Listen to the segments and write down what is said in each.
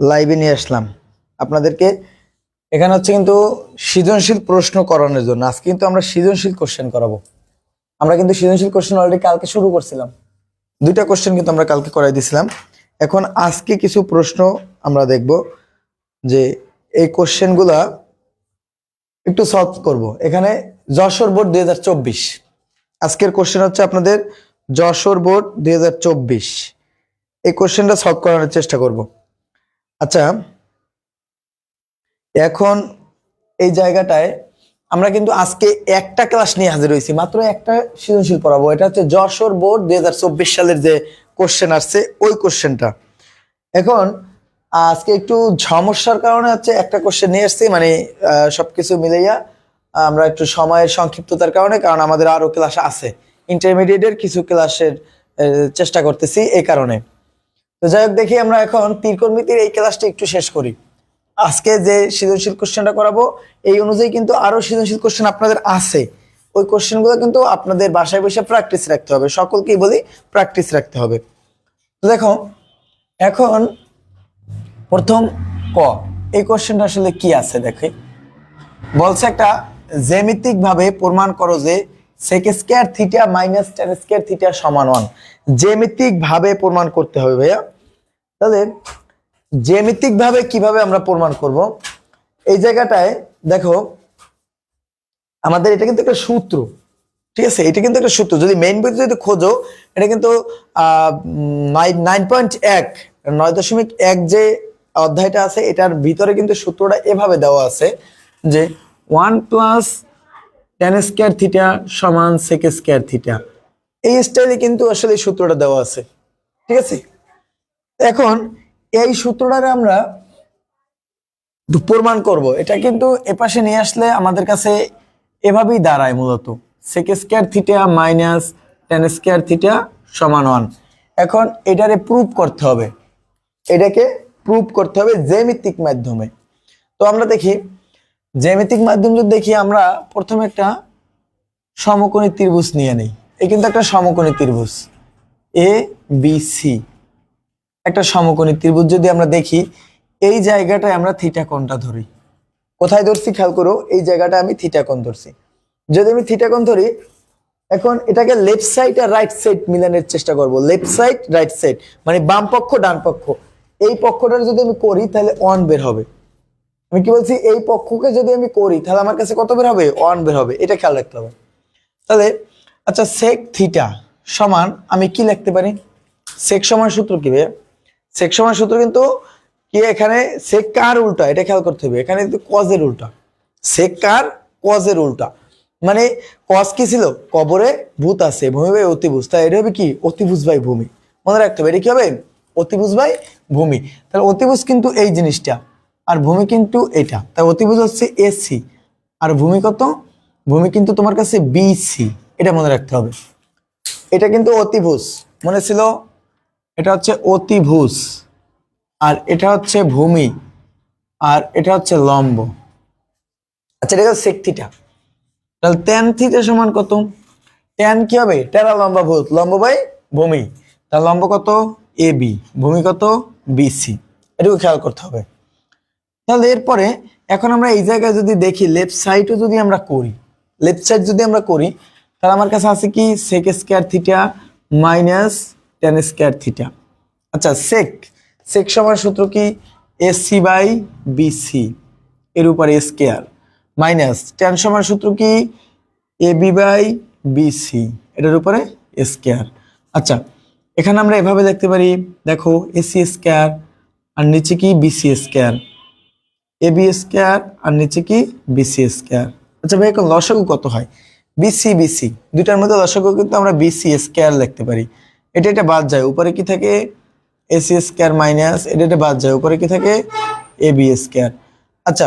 লাইভে নিয়ে আসলাম। আপনাদেরকে এখানে হচ্ছে কিন্তু সৃজনশীল প্রশ্ন করানোর জন্য। আজকে কিন্তু আমরা সৃজনশীল কোশ্চেন করাবো। আমরা কিন্তু সৃজনশীল কোশ্চেন অলরেডি কালকে শুরু করছিলাম। দুইটা কোশ্চেন কিন্তু আমরা কালকে করাই দিয়েছিলাম এখন আজকে কিছু প্রশ্ন আমরা দেখব যে এই কোশ্চেনগুলা একটু সলভ করব। এখানে যশোর বোর্ড দুই হাজার চব্বিশ। আজকের কোশ্চেন হচ্ছে আপনাদের যশোর বোর্ড দুই হাজার চব্বিশ। এই কোশ্চেনটা সলভ করানোর চেষ্টা করব। আচ্ছা এখন এই জায়গাটায় আমরা কিন্তু আজকে একটা ক্লাস নিয়ে হাজির হয়েছি, মাত্র একটা সৃজনশীল পড়াবো। এটা হচ্ছে যশোর বোর্ড দুই হাজার চব্বিশ সালের যে কোশ্চেন আসছে, ওই কোশ্চেনটা। এখন, আজকে একটু সমস্যার কারণে হচ্ছে একটা কোশ্চেন নিয়ে এসছি মানে সবকিছু মিলাইয়া, আমরা একটু সময়ের সংক্ষিপ্ততার কারণে, কারণ আমাদের আরও ক্লাস আছে। ইন্টারমিডিয়েটের কিছু ক্লাসের চেষ্টা করতেছি এই কারণে। তো যাই হোক, দেখি আমরা এখন তীরকর্মীতির এই ক্লাসটা একটু শেষ করি। আজকে যে সৃজনশীল কোশ্চেনটা করাবো, এই অনুযায়ী কিন্তু আরও সৃজনশীল কোশ্চেন আপনাদের আছে। ওই কোশ্চেনগুলো কিন্তু আপনাদের বাসায় বসে প্র্যাকটিস রাখতে হবে। সকলকেই বলি প্র্যাকটিস রাখতে হবে। তো দেখো, এখন প্রথম ক, এই কোশ্চেনটা আসলে কি আছে দেখে। বলছে একটা জ্যামিতিক ভাবে প্রমাণ করো যে sec square theta minus tan square theta সমান ওয়ান জ্যামিতিক ভাবে প্রমাণ করতে হবে ভাইয়া। তাহলে জ্যামিতিক ভাবে কীভাবে আমরা প্রমাণ করব? এই জায়গাটায় দেখো, আমাদের এটা কিন্তু একটা সূত্র, ঠিক আছে? এটা কিন্তু একটা সূত্র। যদি মেইন বইতে যদি খোঁজো, এটা কিন্তু নাইন পয়েন্ট এক, নয় দশমিক এক যে অধ্যায়টা আছে, এটার ভিতরে কিন্তু সূত্রটা এভাবে দেওয়া আছে যে one plus tan square theta সমান সেক স্কোয়ার থিটা এই স্টাইলে কিন্তু আসলে সূত্রটা দেওয়া আছে, ঠিক আছে? এখন এই সূত্রটারে আমরা প্রমাণ করব। এটা কিন্তু এপাশে নিয়ে আসলে আমাদের কাছে এভাবেই দাঁড়ায় মূলত। Sec square theta minus tan square theta সমান ওয়ান এখন এটারে প্রুভ করতে হবে। এটাকে প্রুভ করতে হবে জ্যামিতিক মাধ্যমে। তো আমরা দেখি, জ্যামিতিক মাধ্যম যদি দেখি, আমরা প্রথমে একটা সমকোণী ত্রিভুজ নিয়ে নেই। এই কিন্তু একটা সমকোণী ত্রিভুজ। এ বি সি একটা সমকোণী ত্রিভুজ যদি আমরা দেখি, এই জায়গাটায় আমরা থিটা কোণটা ধরি। কোথায় ধরছি? খেয়াল করো, এই জায়গাটা আমি থিটা কোণ ধরছি। যদি আমি থিটা কোণ ধরি, এখন এটাকে লেফট সাইড আর রাইট সাইড মিলানোর চেষ্টা করব। লেফট সাইড রাইট সাইড মানে বাম পক্ষ, ডান পক্ষ। এই পক্ষটা যদি আমি করি, তাহলে ওয়ান বের হবে। আমি কি বলছি? এই পক্ষকে যদি আমি করি, তাহলে আমার কাছে কত বের হবে? ওয়ান বের হবে। এটা খেয়াল রাখতে হবে। তাহলে আচ্ছা সেক থিটা সমান আমি কি লিখতে পারি? সেক সমান সূত্র কি ভাইয়া? সেক সমান সূত্র কিন্তু কি এখানে? সেক কার উল্টা, এটা খেয়াল করতে হবে। এখানে কিন্তু কজের উল্টা। সেক কার কজের উল্টা। মানে কজ কি ছিল? কবরে ভূত আছে, ভূমি বাই অতিভুজ। তাই এটা হবে কি? অতিভুজ বাই ভূমি। মনে রাখতে হবে, এটা কি হবে? অতিভুজ বাই ভূমি। তাহলে অতিভুজ কিন্তু এই জিনিসটা, আর ভূমি কিন্তু এটা। তাই অতিভুজ হচ্ছে এসি। আর ভূমি কত? ভূমি কিন্তু তোমার কাছে বিসি। এটা মনে রাখতে হবে। এটা কিন্তু অতিভুজ। মনে ছিল এটা হচ্ছে অতিভুজ, আর এটা হচ্ছে ভূমি, আর এটা হচ্ছে লম্ব। আচ্ছা এটা হচ্ছে সেক তাহলে ট্যান থিটা সমান কত? ট্যান কি হবে? টেরা লম্বা ভূত লম্ব বাই ভূমি। তার লম্ব কত? এ বি ভূমি কত? বিসি এটুকু খেয়াল করতে হবে। তাহলে এরপরে এখন আমরা এই জায়গায় যদি দেখি লেফট সাইডও যদি আমরা করি লেফট সাইড যদি আমরা করি, তাহলে আমার কাছে আছে কি? Sec square theta minus tan square theta আচ্ছা সেক সেক সমান সূত্র কি? এসি বাই বিসি এর উপর স্কোয়ার মাইনাস টেন সমান সূত্র কি? এ বি বাই বিসি এটার উপরে স্কোয়ার আচ্ছা এখানে আমরা এভাবে দেখতে পারি, দেখো এসি স্কোয়ার আর নিচে কি? BC square A B square আর নিচে কি? বিসি স্কোয়ার আচ্ছা ভাই, এখন লসাগু কত হয়? বিসি বিসি দুইটার মধ্যে লসাগু কিন্তু আমরা বিসি স্কোয়ার লিখতে পারি। এটা এটা বাদ যায়। উপরে কি থাকে? এসি স্কোয়ার মাইনাস এটা এটা বাদ যায়। উপরে কি থাকে? এ বি স্কোয়ার আচ্ছা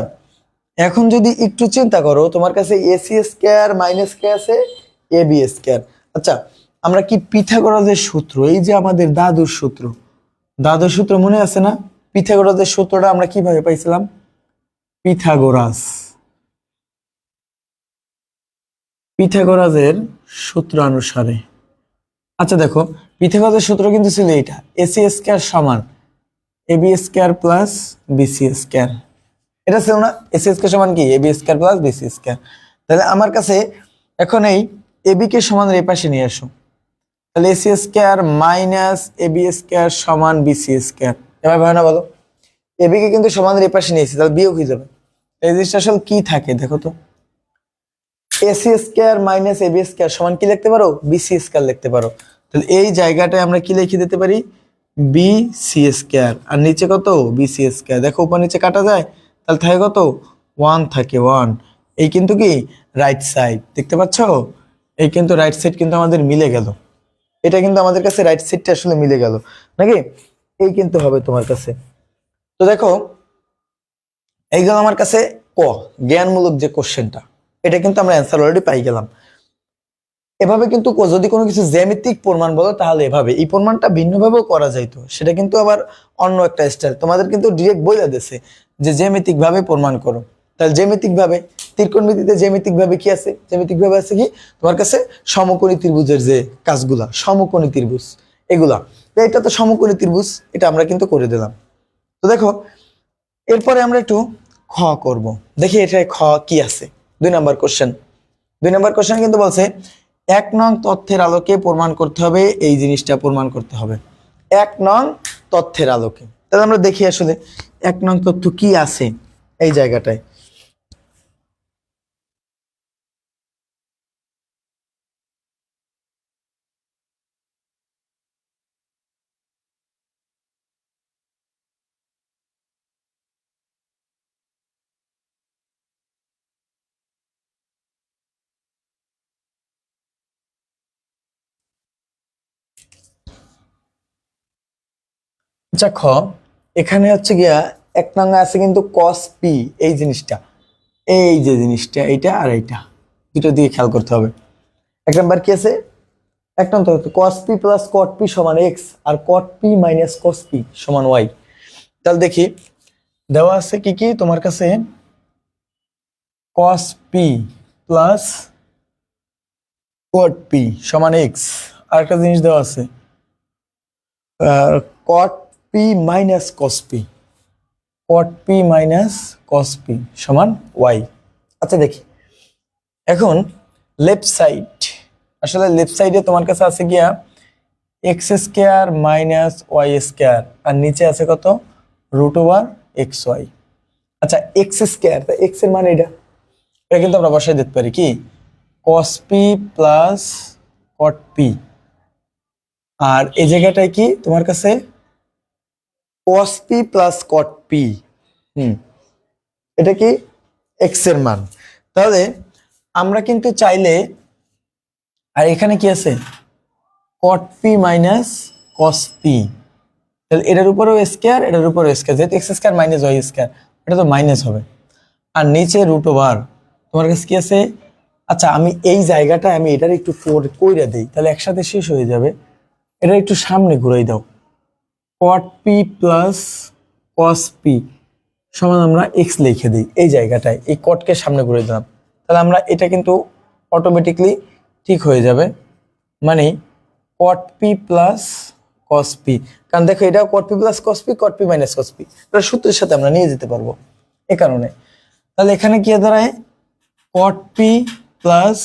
এখন যদি একটু চিন্তা করো, তোমার কাছে এসি স্কোয়ার মাইনাস কে আছে এ বি স্কোয়ার আচ্ছা আমরা কি পিথাগোরাসের সূত্র, এই যে আমাদের দাদুর সূত্র দাদুর সূত্র মনে আছে না? পিথাগোরাসের সূত্রটা আমরা কীভাবে পাইছিলাম? পিথাগোরাস। পিথাগোরাসের সূত্র অনুসারে আচ্ছা দেখো পিথাগোরাসের সূত্র কিন্তু ছিল এটা এসি স্কয়ার সমান A B square plus BC square এটা ছিল না এসি স্কোয়ার সমান কি? A B square plus BC square তাহলে আমার কাছে এখন এই এ বি কে সমান এই পাশে নিয়ে আসো। তাহলে AC square minus A B square সমান বিসি স্কোয়ার এবার হয় না বলো? এ বি কে কিন্তু সমানের এই পাশে নিয়েছি, তাহলে বিয়োগ হয়ে যাবে। এই জিনিসটা আসলে কি থাকে দেখো তো? AC square minus AB square সমান কি লিখতে পারো? বিসি স্কোয়ার লিখতে পারো। তাহলে এই জায়গাটায় আমরা কি লিখে দিতে পারি? বি সি স্কোয়ার আর নিচে কত? বিসি স্কোয়ার দেখো উপর নিচে কাটা যায়, তাহলে থাকে কত? ওয়ান থাকে ওয়ান এই কিন্তু কি? রাইট সাইড দেখতে পাচ্ছ? এই কিন্তু রাইট সাইড কিন্তু আমাদের মিলে গেল। এটা কিন্তু আমাদের কাছে রাইট সাইডটা আসলে মিলে গেল। নাকি? এই কিন্তু হবে তোমার কাছে। তো দেখো এইগুলো আমার কাছে ক। জ্ঞানমূলক যে কোশ্চেনটা এটা কিন্তু আমরা অ্যান্সার অলরেডি পাই গেলাম। এভাবে কিন্তু যদি কোনো কিছু জ্যামিতিক প্রমাণ বলো, তাহলে এভাবে। এই প্রমাণটা ভিন্নভাবেও করা যাইতো। সেটা কিন্তু আবার অন্য একটা স্টাইল তোমাদের কিন্তু ডিরেক্ট বইলা দিছে যে জ্যামিতিক ভাবে প্রমাণ করো। তাহলে জ্যামিতিক ভাবে ত্রিকোণমিতিতে জ্যামিতিক ভাবে কি আছে? জ্যামিতিক ভাবে আছে কি? তোমার কাছে সমকোণী ত্রিভুজের যে কাজগুলা, সমকোণী ত্রিভুজ, এগুলা। এটা তো সমকোণী ত্রিভুজ, এটা আমরা কিন্তু করে দিলাম। তো দেখো, এরপরে আমরা একটু খ করব। দেখি এটায় খ কি আছে। দুই নাম্বার কোশ্চেন দুই নাম্বার কোশ্চেন কিন্তু বলছে এক নং তথ্যের আলোকে প্রমাণ করতে হবে, এই জিনিসটা প্রমাণ করতে হবে। এক নং তথ্যের আলোকে। তাহলে আমরা দেখি আসলে এক নং তথ্য কি আছে এই জায়গাটায়। আচ্ছা খ, এখানে হচ্ছে গিয়া এক নঙ্গে আছে কিন্তু কস পি এই জিনিসটা। এই যে জিনিসটা, এইটা আর এইটা, দুটো দিয়ে খেয়াল করতে হবে। এক নাম্বার কি আছে? এক number cos p plus cot p সমান এক্স আর cot p minus cos p সমান ওয়াই তাহলে দেখি, দেওয়া আছে কি কি তোমার কাছে? Cos p plus cot p সমান এক্স আর একটা জিনিস দেওয়া আছে। Cot p minus cos p cot p minus cos p সমান ওয়াই আচ্ছা দেখি। এখন লেফট সাইড আসলে লেফট সাইডে তোমার কাছে আছে গিয়া x square minus y square আর নিচে আছে কত? রুট ওভার এক্স ওয়াই আচ্ছা এক্স স্কোয়ার এক্সের মানে এটা এটা কিন্তু আমরা বসাই দিতে পারি কি? Cos p plus cot p আর এই জায়গাটায় কি তোমার কাছে cos p plus cot p হুম। এটা কি? x এর মান। তাহলে আমরা কিন্তু চাইলে, আর এখানে কি আছে? cot p minus cos p তাহলে এটার উপরেও স্কয়ার এটার উপরেও স্কয়ার যেহেতু x square minus y square এটা তো মাইনাস হবে। আর নিচে রুট ওভার তোমার কাছে কি আছে? আচ্ছা আমি এই জায়গাটায় আমি এটার একটু কইরা দিই, তাহলে একসাথে শেষ হয়ে যাবে। এটা একটু সামনে ঘুরাই দাও। Cot p plus cos p সমান আমরা এক্স লিখে দিই এই জায়গাটায়, এই কটকে সামনে ঘুরে দিলাম। তাহলে আমরা এটা কিন্তু অটোমেটিকলি ঠিক হয়ে যাবে। মানে cot p plus cos p কারণ দেখো এটা cot p plus cos p cot p minus cos p এটা সূত্রের সাথে আমরা নিয়ে যেতে পারব এ কারণে। তাহলে এখানে কি দাঁড়ায় cot p plus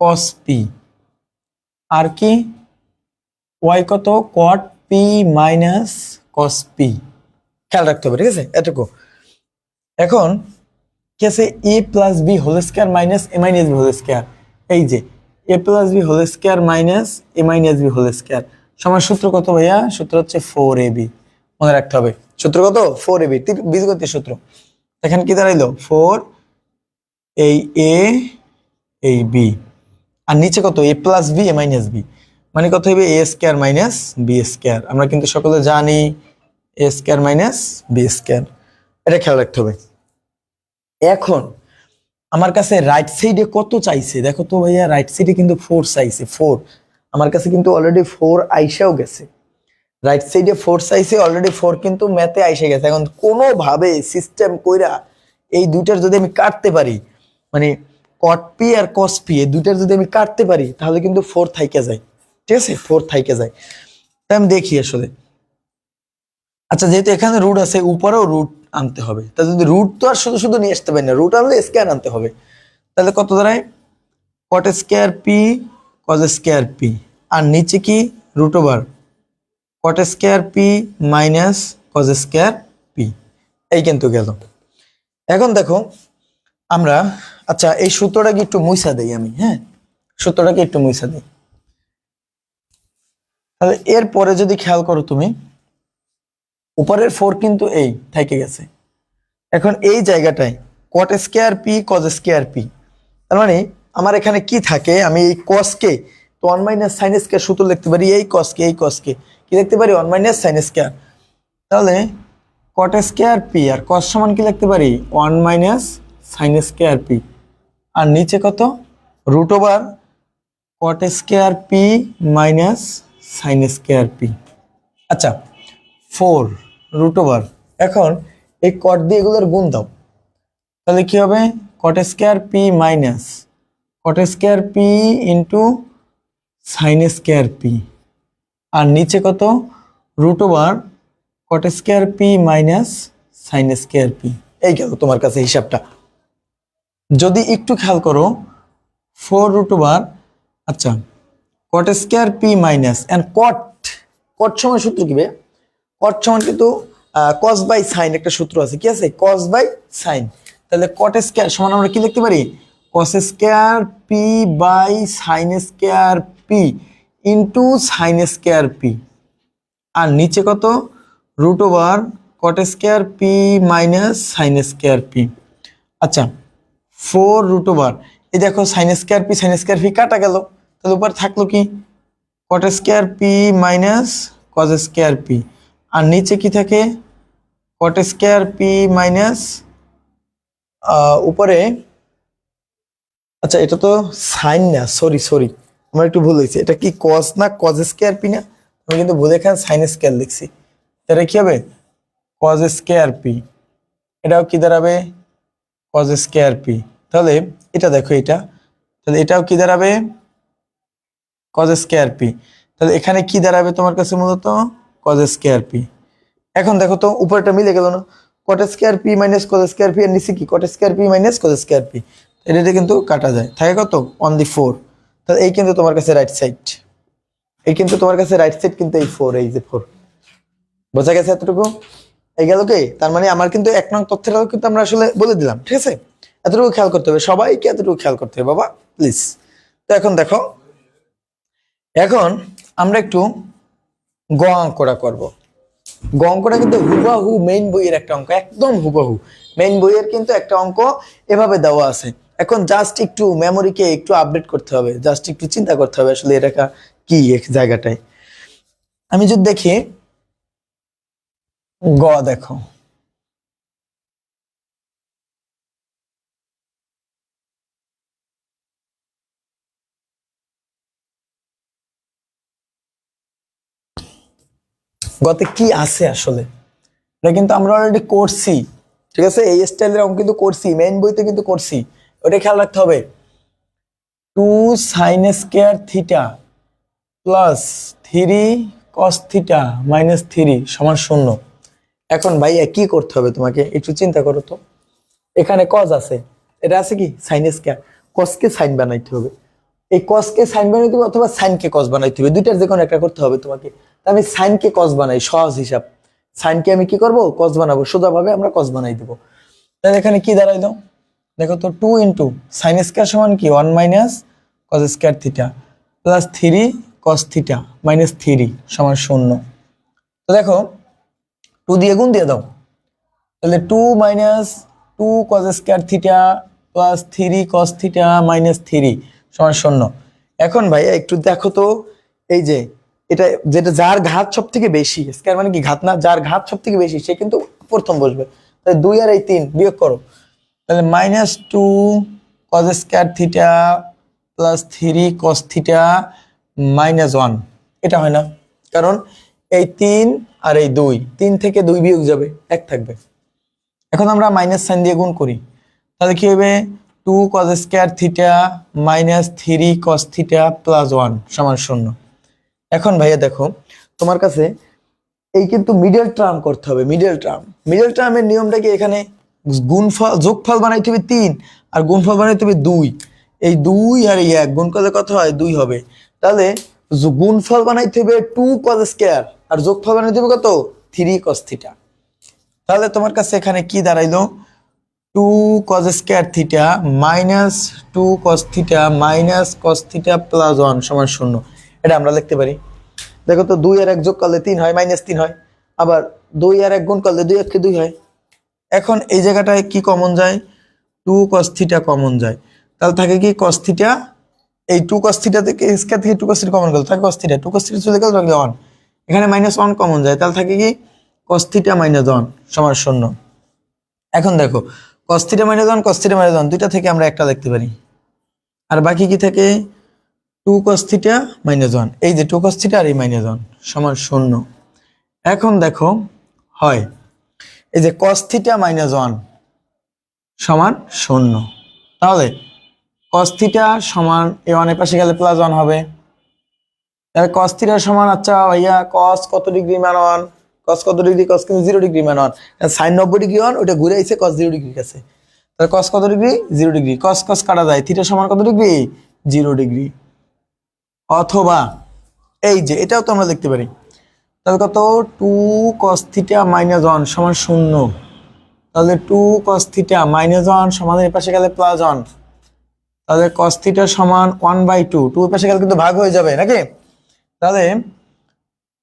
cos p আর কি? ওয়াই কত? Cot p minus cos p খেয়াল রাখতে হবে, ঠিক আছে? এটুকু। এখন কি আছে A plus B whole square minus A minus B whole square এই যে A plus B whole square minus A minus B whole square সমান সূত্র কত ভাইয়া? সূত্র হচ্ছে ফোর এ বি মনে রাখতে হবে। সূত্র কত? ফোর এ বি বীজগতির সূত্র। এখানে কি দাঁড়াইলো? ফোর এই এ এই বি আর নিচে কত? A plus B A minus B মানে কত হবে A square minus B square আমরা কিন্তু সকলে জানি A square minus B square এটা খেয়াল রাখতে হবে। এখন আমার কাছে রাইট সাইডে কত চাইছে? দেখো তো ভাইয়া রাইট সাইডে কিন্তু ফোর চাইছে ফোর আমার কাছে কিন্তু অলরেডি ফোর আইসাও গেছে। রাইট সাইডে ফোর চাইছে অলরেডি ফোর কিন্তু ম্যাথে আইসে গেছে। এখন কোনোভাবে সিস্টেম কইরা এই দুইটার যদি আমি কাটতে পারি মানে কট পি আর কস পি এই দুইটার যদি আমি কাটতে পারি, তাহলে কিন্তু ফোর থাইকে যায়। ঠিক আছে? ফোর থাইকে যায়। তাই আমি দেখি আসলে। আচ্ছা যেহেতু এখানে রুট আছে, উপরেও রুট আনতে হবে। তা যদি রুট তো আর শুধু শুধু নিয়ে আসতে পারি না রুট আনলে স্কোয়ার আনতে হবে। তাহলে কত দাঁড়ায়? Cot square p cos square p আর নিচে কি? Root over cot square p minus cos square p এই কিন্তু গেল। এখন দেখো, আমরা আচ্ছা এই সূত্রটাকে একটু মুইসা দেই আমি হ্যাঁ? সূত্রটাকে একটু মুইসা দিই। তাহলে এরপরে যদি খেয়াল করো তুমি, উপরের ফোর কিন্তু এই থেকে গেছে। এখন এই জায়গাটায় cot square p cos square p তার মানে আমার এখানে কি থাকে? আমি এই কসকে তো ওয়ান মাইনাস সাইন স্কোয়ার সূত্র লিখতে পারি, এই কসকে এই কসকে কি লিখতে পারি? ওয়ান মাইনাস সাইন স্কোয়ার তাহলে কট স্কোয়ার পি আর কস সমান কি লিখতে পারি? One minus sine square p আর নিচে কত? Root over cot square p minus sine square p আচ্ছা ফোর রুট ওভার এখন এই কট দিয়ে এগুলোর গুণ দাও। তাহলে কি হবে? Cot square p minus cot square p into sine square p আর নিচে কত? Root over cot square p minus sine square p এই গেল তোমার কাছে হিসাবটা। যদি একটু খেয়াল করো ফোর রুট ওভার আচ্ছা cot square p minus and cot cot সময় সূত্র কি কট সমান কিন্তু কস বাই সাইন একটা সূত্র আছে, কি আছে? কস বাই সাইন তাহলে কট স্কোয়ার সমান আমরা কি লিখতে পারি? Cos square p by sine square p into sine square p আর নিচে কত? Root over cot square p minus sine square p আচ্ছা ফোর রুট ওভার এই দেখো sine square p sine square p কাটা গেল। তাহলে উপর থাকল কি? Cot square p minus cos square p আর নিচে কি থাকে? কট স্কোয়ার পি মাইনাস উপরে আচ্ছা এটা তো সাইন না সরি সরি আমার একটু ভুল হয়েছে। এটা কি কস না কজ স্কোয়ার পি না? আমি কিন্তু ভুলে এখানে সাইন স্কোয়ার লিখছি। এটা কি হবে? কজ স্কোয়ার পি এটাও কি দাঁড়াবে? কজ স্কোয়ার পি তাহলে এটা দেখো এটা। তাহলে এটাও কি দাঁড়াবে? কজ স্কোয়ার পি তাহলে এখানে কি দাঁড়াবে তোমার কাছে মূলত? কজ স্কোয়ার পি এখন দেখো তো উপরটা মিলে গেল না। Cot square p minus cos square p আর নিচে কি? Cot square p minus cos square p এটা কিন্তু কাটা যায়। থাকে কত? অন দি ফোর তাহলে এই কিন্তু তোমার কাছে রাইট সাইড এই কিন্তু তোমার কাছে রাইট সাইড কিন্তু এই ফোর এই যে ফোর বোঝা গেছে এতটুকু? এই গেল কি? তার মানে আমার কিন্তু এক নং তথ্যটাও কিন্তু আমরা আসলে বলে দিলাম, ঠিক আছে? এতটুকু খেয়াল করতে হবে। সবাইকে এতটুকু খেয়াল করতে হবে, বাবা। প্লিজ তো এখন দেখো এখন আমরা একটু গ অঙ্কটা করব। গ কিন্তু হুবাহু, মেইন বইয়ের একটা অঙ্ক, একদম হুবাহু। মেইন বইয়ের কিন্তু একটা অঙ্ক এভাবে দেওয়া আছে। এখন জাস্ট একটু মেমোরিকে একটু আপডেট করতে হবে জাস্ট একটু চিন্তা করতে হবে আসলে এটা কি এক জায়গাটায়। আমি যদি দেখি, গ দেখো। গতে কি আছে আসলে? এটা কিন্তু আমরা অলরেডি করছি, ঠিক আছে? এই স্টাইলের অঙ্ক কিন্তু করছি মেইন বইতে কিন্তু করছি। ওটা খেয়াল রাখতে হবে। Two sine square theta plus three cos theta minus three সমান শূন্য। এখন ভাইয়া, কি করতে হবে তোমাকে? একটু চিন্তা করো তো। এখানে কজ আছে। এটা আছে কি? সাইন স্কোয়ার কসকে সাইন বানাইতে হবে। এই কসকে সাইন বানাইতে হবে অথবা সাইনকে কস বানাইতে হবে? দুইটার যে কোনো একটা করতে হবে তোমাকে। আমি সাইনকে কস বানাই, সহজ হিসাব। সাইনকে আমি কি করব? কস বানাবো। সোজাভাবে আমরা কস বানাই দেবো। তাহলে এখানে কি দাঁড়াইলো দেখো তো টু ইন্টু সাইন স্কোয়ার সমান কি? One minus cos square theta plus three cos theta minus three সমান শূন্য। তো দেখো টু দিয়ে গুণ দিয়ে দাও। তাহলে two minus two cos square theta plus three cos theta minus three সমান শূন্য। এখন ভাইয়া একটু দেখো তো, এই যে এটা যেটা যার ঘাত সব থেকে বেশি, স্কোয়ার মানে কি? ঘাত না, যার ঘাত সব থেকে বেশি, সে কিন্তু প্রথম বসবে। তাহলে দুই আর এই তিন বিয়োগ করো। তাহলে minus two cos square theta plus three cos theta minus one এটা হয় না। কারণ এই তিন আর এই দুই, তিন থেকে দুই বিয়োগ যাবে, এক থাকবে। এখন আমরা মাইনাস সাইন দিয়ে গুণ করি। তাহলে কি হবে? Two cos square theta minus three cos theta plus one সমান শূন্য। এখন ভাইয়া দেখো, তোমার কাছে এই কিন্তু মিডল টার্ম করতে হবে মিডল টার্ম মিডল টার্মের নিয়মটা কি এখানে গুণফল, যোগফল বানাইতে হবে তিন, আর গুণফল বানাইতে হবে দুই। এই দুই আর এই এক, গুণ করলে কত হয়? দুই হবে। তাহলে গুণফল বানাইতে হবে টু কজ স্কোয়ার আর যোগফল বানাইতে হবে কত? থ্রি কস থিটা তাহলে তোমার কাছে এখানে কি দাঁড়াইলো? Two cos square theta minus two cos theta minus cos theta plus one সমান শূন্য। এটা আমরা লিখতে পারি। দেখো তো দুই আর এক যোগ করলে তিন হয় মাইনাস তিন হয়। আবার দুই আর এক গুণ করলে দুই এককে দুই হয়। এখন এই জায়গাটায় কি কমন যায়? টু কস থিটা কমন যায়। তাহলে থাকে কি কস থিটা এই টু কস থিটা থেকে স্কোয়ার থেকে টু কস থিটা কমন গেল? থাকে cos theta two cos theta চলে গেল, থাকে ওয়ান এখানে মাইনাস ওয়ান কমন যায়। তাহলে থাকে কি? কস থিটা মাইনাস ওয়ান সমান শূন্য। এখন দেখো cos theta minus one cos theta minus one দুইটা থেকে আমরা একটা লিখতে পারি। আর বাকি কি থাকে? Two cos theta minus one এই যে টু কস থিটা আর এই মাইনাস ওয়ান সমান শূন্য। এখন দেখো, হয়। এই যে কস থিটা মাইনাস ওয়ান সমান শূন্য। তাহলে কস থিটা সমান, এ ওয়ানের পাশে গেলে প্লাস ওয়ান হবে। তাহলে কস থিটা সমান আচ্ছা ভাইয়া কস কত ডিগ্রি মান ওয়ান কস কত ডিগ্রি কস কিন্তু জিরো ডিগ্রি মান ওয়ান সাইন নব্বই ডিগ্রি ওয়ান ওটা ঘুরে আইছে কস জিরো ডিগ্রির কাছে। তাহলে কস কত degree zero degree cos cos কাটা যায়। থিটা সমান কত ডিগ্রি জিরো ডিগ্রি অথবা এই যে, এটাও তো আমরা দেখতে পারি। তাহলে কত? Two cos theta minus one সমান শূন্য। তাহলে two cos theta minus one সমান এর পাশে গেলে প্লাস ওয়ান তাহলে কস থিটা সমান ওয়ান বাই টু টু পাশে গেলে কিন্তু ভাগ হয়ে যাবে, নাকি? তাহলে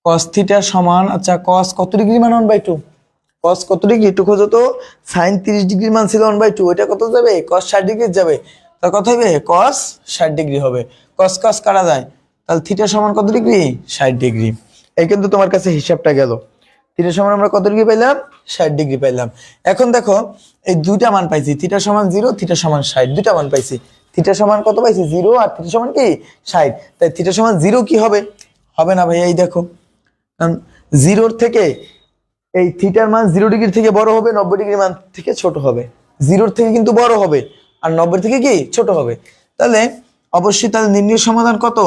কস থিটা সমান আচ্ছা কস কত ডিগ্রি মান ওয়ান বাই টু কস কত ডিগ্রি টু খোঁজো তো। সাইন তিরিশ ডিগ্রি মান ছিল ওয়ান বাই টু এটা কত যাবে? কস ষাট ডিগ্রি যাবে। তার কত হবে কস ষাট ডিগ্রি হবে। কস কস কাটা যায়? তাহলে থিটা সমান কত ডিগ্রি ষাট ডিগ্রি এই কিন্তু তোমার কাছে হিসাবটা গেল। থিটা সমান আমরা কত ডিগ্রি পাইলাম? ষাট ডিগ্রি পাইলাম। এখন দেখো, এই দুইটা মান পাইছি। থিটা সমান জিরো থিটা সমান ষাট। দুইটা মান পাইছি। থিটা সমান কত পাইছি? জিরো আর থিটা সমান কি? ষাট। তাই থিটা সমান জিরো কি হবে? হবে না ভাই, এই দেখো। কারণ জিরোর থেকে এই থিটার মান জিরো ডিগ্রি থেকে বড় হবে, নব্বই ডিগ্রি মান থেকে ছোট হবে। জিরোর থেকে কিন্তু বড় হবে। আর নব্বই থেকে কি? ছোট হবে। তাহলে অবশ্যই তাহলে নির্ণয় সমাধান কত?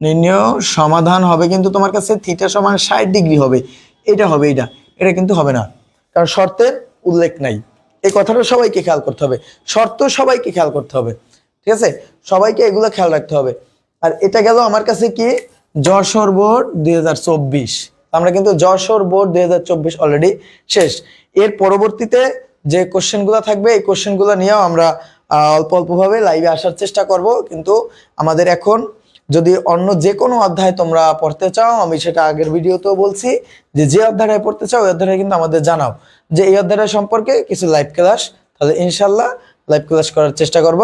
নির্ণয় সমাধান হবে কিন্তু তোমার কাছে থিটা সমান ষাট ডিগ্রি হবে। এটা হবে এটা এটা কিন্তু হবে না। কারণ শর্তের উল্লেখ নাই। এই কথাটা সবাইকে খেয়াল করতে হবে। শর্ত সবাইকে খেয়াল করতে হবে। ঠিক আছে? সবাইকে এগুলো খেয়াল রাখতে হবে। আর এটা গেল আমার কাছে কি? যশোর বোর্ড দুই হাজার চব্বিশ। আমরা কিন্তু যশোর বোর্ড দুই হাজার চব্বিশ অলরেডি শেষ। এর পরবর্তীতে যে কোশ্চেনগুলো থাকবে, এই কোশ্চেনগুলো নিয়েও আমরা অল্প অল্পভাবে লাইভে আসার চেষ্টা করব। কিন্তু আমাদের এখন যদি অন্য যে কোনো অধ্যায় তোমরা পড়তে চাও, আমি সেটা আগের ভিডিওতেও বলছি যে যে অধ্যায়টায় পড়তে চাও, ওই অধ্যায়টা কিন্তু আমাদের জানাও। যে এই অধ্যায়টা সম্পর্কে কিছু লাইভ ক্লাস তাহলে ইনশাল্লাহ লাইভ ক্লাস করার চেষ্টা করব।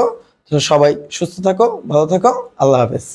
তো সবাই সুস্থ থাকো, ভালো থাকো, আল্লাহ হাফেজ।